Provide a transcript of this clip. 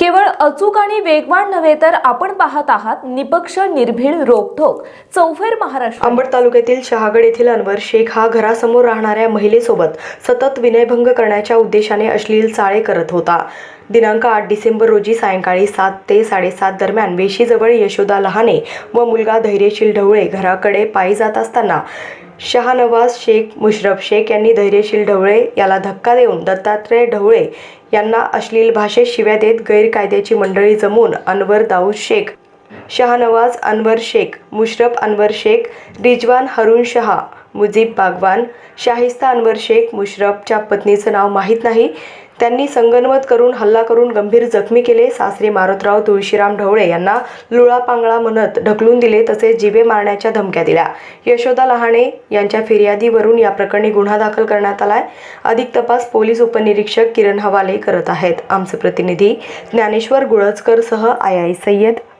केवळ अचूक आणि वेगवान नव्हे तर आपण पाहत आहात निपक्ष निर्भीड रोखोक चौफेर महाराष्ट्र. अंबड तालुक्यातील शहागड येथील अनवर शेख हा घरासमोर राहणाऱ्या महिलेसोबत सतत विनयभंग करण्याच्या उद्देशाने अश्लील चाळे करत होता. दिनांक आठ डिसेंबर रोजी सायंकाळी सात ते साडेसात दरम्यान वेशीजवळ यशोदा लहाने व मुलगा धैर्यशील ढवळे घराकडे पायी जात असताना शहानवाज शेख मुशरफ शेख यांनी धैर्यशील ढवळे याला धक्का देऊन दत्तात्रय ढवळे यांना अश्लील भाषेत शिव्या देत गैरकायद्याची मंडळी जमून अनवर दाऊद शेख शहानवाज अनवर शेख मुशरफ अनवर शेख रिजवान हरुण शहा मुजीब बागवान शाहिस्ता अनवर शेख मुशरफच्या पत्नीचं नाव माहीत नाही. त्यांनी संगनमत करून हल्ला करून गंभीर जखमी केले. सासरे मारुतराव तुळशीराम ढवळे यांना लुळापांगळा म्हणत ढकलून दिले तसेच जिवे मारण्याच्या धमक्या दिल्या. यशोदा लहाणे यांच्या फिर्यादीवरून या प्रकरणी गुन्हा दाखल करण्यात आलाय. अधिक तपास पोलीस उपनिरीक्षक किरण हवाले करत आहेत. आमचे प्रतिनिधी ज्ञानेश्वर गुळजकर सह I I Sayyad.